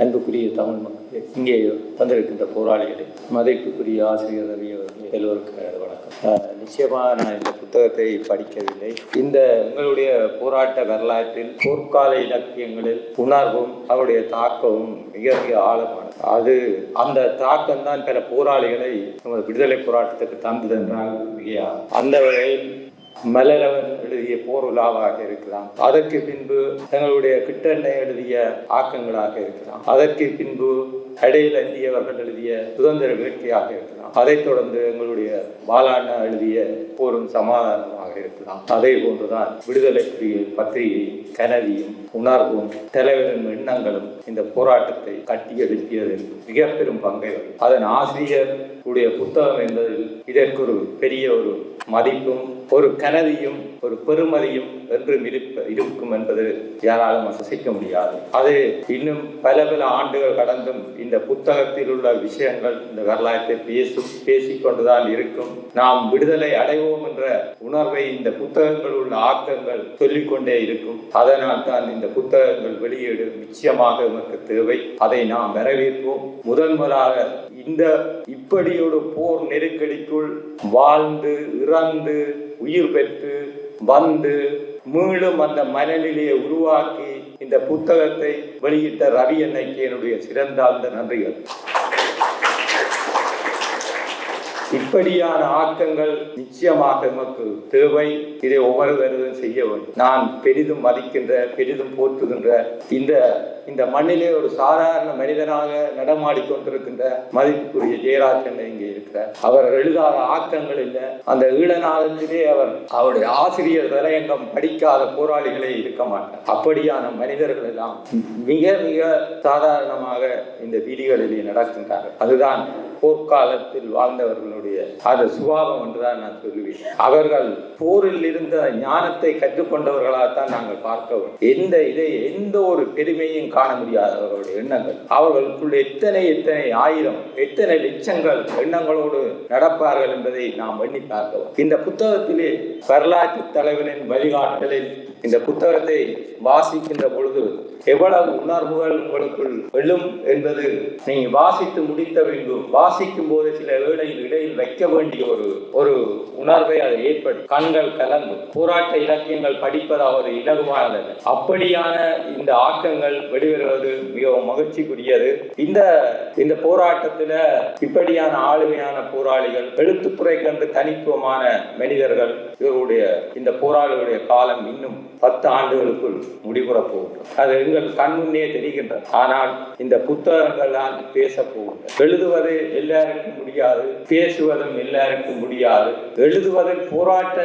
அன்புக்குரிய தமிழ் மக்களே இங்கே வந்திருக்கின்ற போராளிகளே மதிப்புக்குரிய ஆசிரியர் ரவி அவர்களே எல்லோருக்கும் வணக்கம். நிச்சயமாக நான் இந்த புத்தகத்தை படிக்கவில்லை. இந்த உங்களுடைய போராட்ட வரலாற்றில் போர்க்கால இலக்கியங்களில் உணர்வும் அவருடைய தாக்கமும் மிக மிக ஆழமானது. அது அந்த தாக்கம் தான் பல போராளிகளை நமது விடுதலை போராட்டத்துக்கு தந்தது என்றால் மிகையா அந்த வகையில் மலரவன் எழுதிய போர் உலாவாக இருக்கலாம். அதற்கு பின்பு தங்களுடைய கிட்டண்ணை எழுதிய ஆக்கங்களாக இருக்கலாம். அதற்கு பின்பு அடையில் இந்தியவர்கள் எழுதிய சுதந்திர வேட்கையாக இருக்கலாம். அதைத் தொடர்ந்து எங்களுடைய பாலாண்ணா எழுதிய போரும் சமாதானமாக இருக்கலாம். அதே போன்றுதான் விடுதலை புலிகள் பத்திரிகை கனவியும் உணர்வும் தலைவரின் எண்ணங்களும் இந்த போராட்டத்தை கட்டி எழுப்பியதில் மிக பெரும் பங்கை அதன் ஆசிரியர் உடைய புத்தகம் என்பதில் இதற்கு ஒரு பெரிய ஒரு மதிப்பும் ஒரு கனதியும் ஒரு பெருமதியும் என்றும் இருப்ப இருக்கும் என்பது யாராலும் அசைக்க முடியாது. அது இன்னும் பல பல ஆண்டுகள் கடந்தும் இந்த புத்தகத்தில் உள்ள விஷயங்கள் இந்த வரலாற்றை பேசும் பேசிக்கொண்டுதான் இருக்கும். நாம் விடுதலை அடைவோம் என்ற உணர்வை இந்த புத்தகங்கள் உள்ள ஆக்கங்கள் சொல்லிக்கொண்டே இருக்கும். அதனால் தான் இந்த புத்தகங்கள் வெளியீடு நிச்சயமாக நமக்கு தேவை. அதை நாம் வரவேற்போம். முதன் முதலாக இந்த இப்படியோடு போர் நெருக்கடிக்குள் வாழ்ந்து இறந்து உயிர் பெற்று வந்து மீண்டும் அந்த மனநிலையை உருவாக்கி இந்த புத்தகத்தை வெளியிட்ட ரவி அன்னைக்கு என்னுடைய சிறந்தாழ்ந்த நன்றிகள். இப்படியான ஆக்கங்கள் நிச்சயமாக நமக்கு தேவை. இதை ஒவ்வொருவரும் செய்ய வேண்டும். நான் பெரிதும் மதிக்கின்ற பெரிதும் போற்றுகின்ற இந்த இந்த மண்ணிலே ஒரு சாதாரண மனிதனாக நடமாடிக்கொண்டிருக்கின்ற மதிப்புக்குரிய ஜெயராஜன் இங்கே இருக்கிறார். அவர் எழுதாத ஆக்கங்கள் இல்லை. அந்த ஈழநாதத்திலே அவர் அவருடைய ஆசிரியர் தலையங்கம் படிக்காத போராளிகளே இருக்க மாட்டார். அப்படியான மனிதர்கள் எல்லாம் மிக மிக சாதாரணமாக இந்த வீதிகளிலே நடக்கின்றார்கள். அதுதான் போர்க்காலத்தில் வாழ்ந்தவர்களுடைய அது சுபாவம் என்றுதான் நான் சொல்லுவேன். அவர்கள் போரில் இருந்த ஞானத்தை கற்றுக்கொண்டவர்களாகத்தான் நாங்கள் பார்க்க எந்த இதை எந்த ஒரு பெருமையும் காண முடியாத அவர்களுடைய எண்ணங்கள். அவர்களுக்குள் எத்தனை எத்தனை ஆயிரம் எத்தனை லட்சங்கள் எண்ணங்களோடு நடப்பார்கள் என்பதை நாம் எண்ணி பார்க்கலாம். இந்த புத்தகத்திலே வரலாற்று தலைவனின் வழிகாட்டலில் இந்த புத்தகத்தை வாசிக்கின்ற பொழுது எவ்வளவு உணர்வுகள் உங்களுக்குள் எழும் என்பது நீங்கள் வாசித்து முடித்த பின்பு வாசிக்கும் போது சில வேளையில் இடையில் வைக்க வேண்டிய ஒரு ஒரு உணர்வை அது ஏற்படும் கண்கள் கலந்து போராட்ட இலக்கியங்கள் படிப்பது அவர் இலகுவானதல்ல. அப்படியான இந்த ஆக்கங்கள் வெளிவருவது மிகவும் மகிழ்ச்சிக்குரியது. இந்த இந்த போராட்டத்தில் இப்படியான ஆளுமையான போராளிகள் எழுத்துப்புறை கண்டு தனித்துவமான மனிதர்கள் இவருடைய இந்த போராளிகளுடைய காலம் இன்னும் பத்து ஆண்டுகளுக்குள் முடிவுறப் போகின்றது அது எங்கள் கண் முன்னே தெரிகின்றது. ஆனால் இந்த புத்தகங்கள் தான் பேச போகின்றது எழுதுவது எல்லாருக்கும் முடியாது பேசுவதும் எல்லாருக்கும் முடியாது. எழுதுவதில் போராட்ட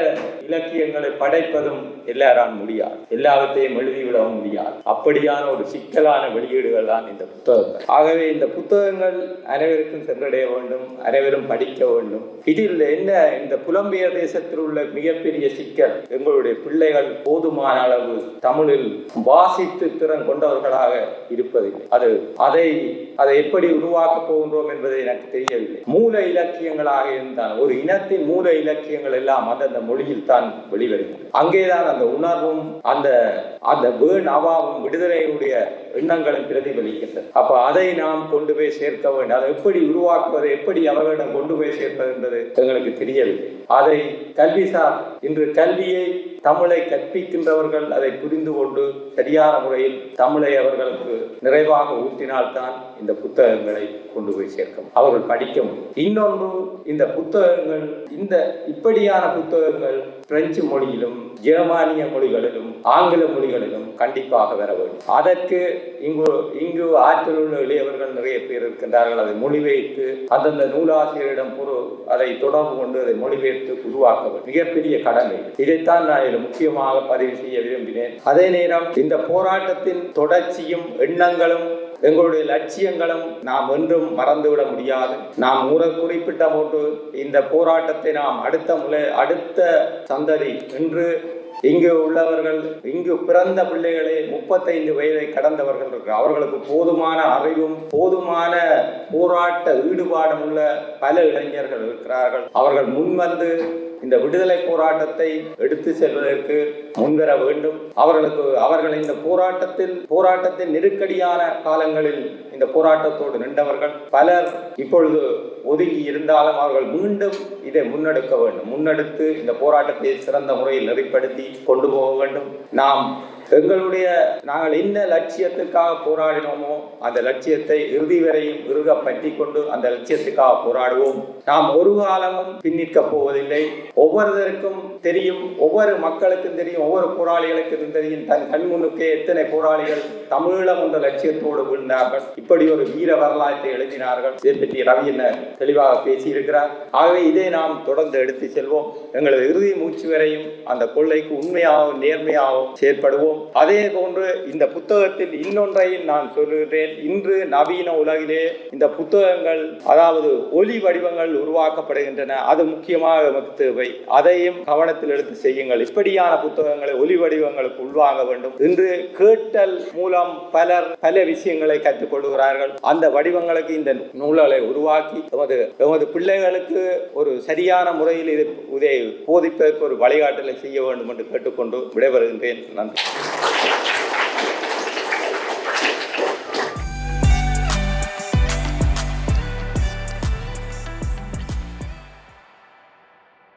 இலக்கியங்களை படைப்பதும் எல்லாரால் முடியாது. எல்லாவற்றையும் எழுதிவிடவும் முடியாது. அப்படியான ஒரு சிக்கலான வெளியீடுகள் தான் இந்த புத்தகங்கள். ஆகவே இந்த புத்தகங்கள் அனைவருக்கும் சென்றடைய வேண்டும் அனைவரும் படிக்க வேண்டும். இதில் என்ன இந்த புலம்பெயர் தேசத்தில் உள்ள மிகப்பெரிய சிக்கல் எங்களுடைய பிள்ளைகள் போதுமான அளவு தமிழில் வாசித்து திறன் கொண்டவர்களாக இருப்பதில்லை. அது அதை அதை எப்படி உருவாக்கப் போகின்றோம் என்பது எனக்கு தெரியவில்லை. மூல இலக்கியங்களாக இருந்தால் ஒரு இனத்தின் மூல இலக்கியங்கள் எல்லாம் அந்தந்த மொழியில் தான் வெளிவருகிறது அங்கேதான் அந்த உணர்வும் அந்த அந்த வேண் அவாவும் விடுதலையினுடைய எண்ணங்களும் பிரதிபலிக்கின்றது. அப்ப அதை நாம் கொண்டு போய் சேர்க்க வேண்டும். அதை எப்படி உருவாக்குவது எப்படி அவர்களிடம் கொண்டு போய் சேர்ப்பது என்பது எங்களுக்கு தெரியவில்லை. அதை கல்விசார் இன்று கல்வியை தமிழை கற்பிக்கின்றவர்கள் அதை புரிந்து கொண்டு சரியான முறையில் தமிழை அவர்களுக்கு நிறைவாக ஊட்டினால்தான் இந்த புத்தகங்களை கொண்டு போய் சேர்க்கும் அவர்கள் படிக்க முடியும். இன்னொன்று இந்த புத்தகங்கள் இந்த இப்படியான புத்தகங்கள் பிரெஞ்சு மொழியிலும் ஜெர்மானிய மொழிகளிலும் ஆங்கில மொழிகளிலும் கண்டிப்பாக வர வேண்டும். அதற்கு இங்கு இங்கு ஆற்றல் உள்ள இளையவர்கள் நிறைய பேர் இருக்கின்றார்கள். அதை மொழிபெயர்த்து அந்தந்த நூலாசிரியரிடம் பொருள் அதை தொடர்பு கொண்டு அதை மொழிபெயர்த்து உருவாக்க மிகப்பெரிய கடமை. இதைத்தான் நான் இதில் முக்கியமாக பதிவு செய்ய விரும்பினேன். அதே நேரம் இந்த போராட்டத்தின் தொடர்ச்சியும் எண்ணங்களும் எங்களுடைய லட்சியங்களும் நாம் என்றும் மறந்துவிட முடியாது. நாம் ஊற குறிப்பிட்ட போட்டு இந்த போராட்டத்தை நாம் அடுத்த முறை அடுத்த சந்ததி என்று இங்கு உள்ளவர்கள் இங்கு பிறந்த பிள்ளைகளே முப்பத்தைந்து வயதை கடந்தவர்கள் இருக்கு. அவர்களுக்கு போதுமான அறிவும் போதுமான போராட்ட ஈடுபாடும் உள்ள பல இளைஞர்கள் இருக்கிறார்கள். அவர்கள் முன்வந்து இந்த விடுதலை போராட்டத்தை எடுத்து செல்வதற்கு முன்வர வேண்டும். அவர்களுக்கு அவர்கள் இந்த போராட்டத்தில் போராட்டத்தின் நெருக்கடியான காலங்களில் இந்த போராட்டத்தோடு நின்றவர்கள் பலர் இப்பொழுது ஒதுங்கி இருந்தாலும் அவர்கள் மீண்டும் இதை முன்னெடுக்க வேண்டும். முன்னெடுத்து இந்த போராட்டத்தை சிறந்த முறையில் நெறிப்படுத்தி கொண்டு போக வேண்டும். நாம் எங்களுடைய நாங்கள் என்ன லட்சியத்துக்காக போராடினோமோ அந்த லட்சியத்தை இறுதி வரையும் இறுக பற்றி கொண்டு அந்த லட்சியத்துக்காக போராடுவோம். நாம் ஒரு காலமும் பின்னிற்க போவதில்லை. ஒவ்வொருத்தருக்கும் தெரியும் ஒவ்வொரு மக்களுக்கும் தெரியும் ஒவ்வொரு போராளிகளுக்கும் தெரியும். தன் கண்முன்னுக்கே எத்தனை போராளிகள் தமிழம் என்ற லட்சியத்தோடு விழுந்தார்கள். இப்படி ஒரு வீர வரலாற்றை எழுதினார்கள். இதை பற்றி ரவி என்ன தெளிவாக பேசியிருக்கிறார். ஆகவே இதை நாம் தொடர்ந்து எடுத்து செல்வோம். எங்களது இறுதி மூச்சு வரையும் அந்த கொள்ளைக்கு உண்மையாகவும் நேர்மையாகவும் செயற்படுவோம். அதே போன்று இந்த புத்தகத்தில் இன்னொன்றையும் நான் சொல்கிறேன் இன்று நவீன உலகிலே இந்த புத்தகங்கள் அதாவது ஒலி வடிவங்கள் உருவாக்கப்படுகின்றன. அது முக்கியமாக நமக்கு தேவை. அதையும் கவனத்தில் எடுத்து செய்யுங்கள். இப்படியான புத்தகங்களை ஒலி வடிவங்களுக்கு உள்வாங்க வேண்டும். இன்று கேட்டல் மூலம் பலர் பல விஷயங்களை கற்றுக்கொள்கிறார்கள் அந்த வடிவங்களுக்கு இந்த நூல்களை உருவாக்கி எமது எமது பிள்ளைகளுக்கு ஒரு சரியான முறையில் இதை போதிப்பதற்கு ஒரு வழிகாட்டலை செய்ய வேண்டும் என்று கேட்டுக்கொண்டு விடைபெறுகின்றேன். நன்றி. ハハハハ!